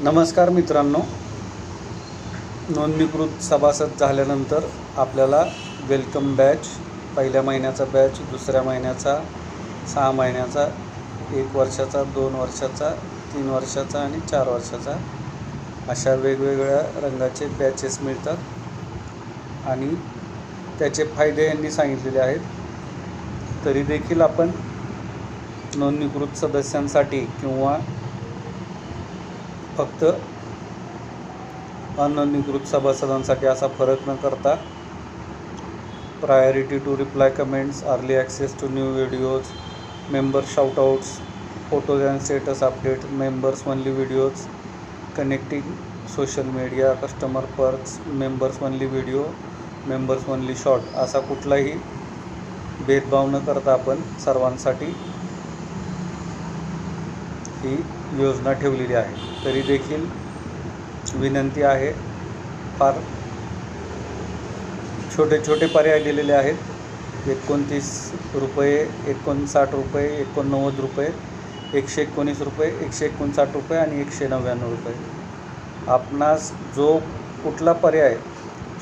नमस्कार मित्रांनो. नोंदणीकृत सभासद झाल्यानंतर आपल्याला वेलकम बॅच पहिल्या महिन्याचा बॅच दुसऱ्या महिन्याचा सहा महिन्याचा एक वर्षाचा दोन वर्षाचा तीन वर्षाचा आणि चार वर्षाचा अशा वेगवेगळ्या रंगाचे बॅचेस मिळतात. आणि त्याचे फायदे यांनी सांगितलेले आहेत. तरी देखील आपण नोंदणीकृत सदस्यांसाठी किंवा फक्त अनधिकृत सभासदांसाठी असा फरक न करता priority to reply comments early access to new videos member shoutouts photos and status update members only videos connecting social media customer perks members only video members only short असा कुठलाही भेदभाव न करता आपण सर्वांसाठी ही योजना ठेवलेली आहे. तरी देखील विनंती आहे फार छोटे छोटे पर्याय दिलेले आहेत. एकोणतीस रुपये एकोणसाठ रुपये एकोणनव्वद रुपये एकशे एकोणीस रुपये एकशे एकोणसाठ रुपये आणि एकशे नव्याण्णव रुपये. आपणास जो कुठला पर्याय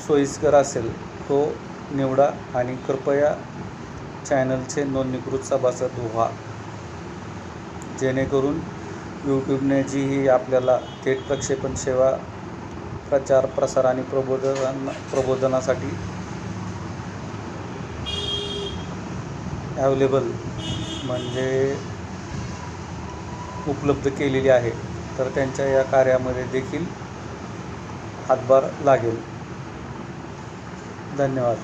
सोयीस्कर असेल तो निवडा आणि कृपया चॅनलचे नोंदणीकृत सभासद व्हा. जेणेकरून यूट्यूबने जी ही आपल्याला थेट प्रक्षेपण सेवा प्रचार प्रसार आणि प्रबोधन प्रबोधनासाठी ॲवेलेबल म्हणजे उपलब्ध केलेली आहे तर त्यांच्या या कार्यामध्ये देखील हातभार लागेल. धन्यवाद.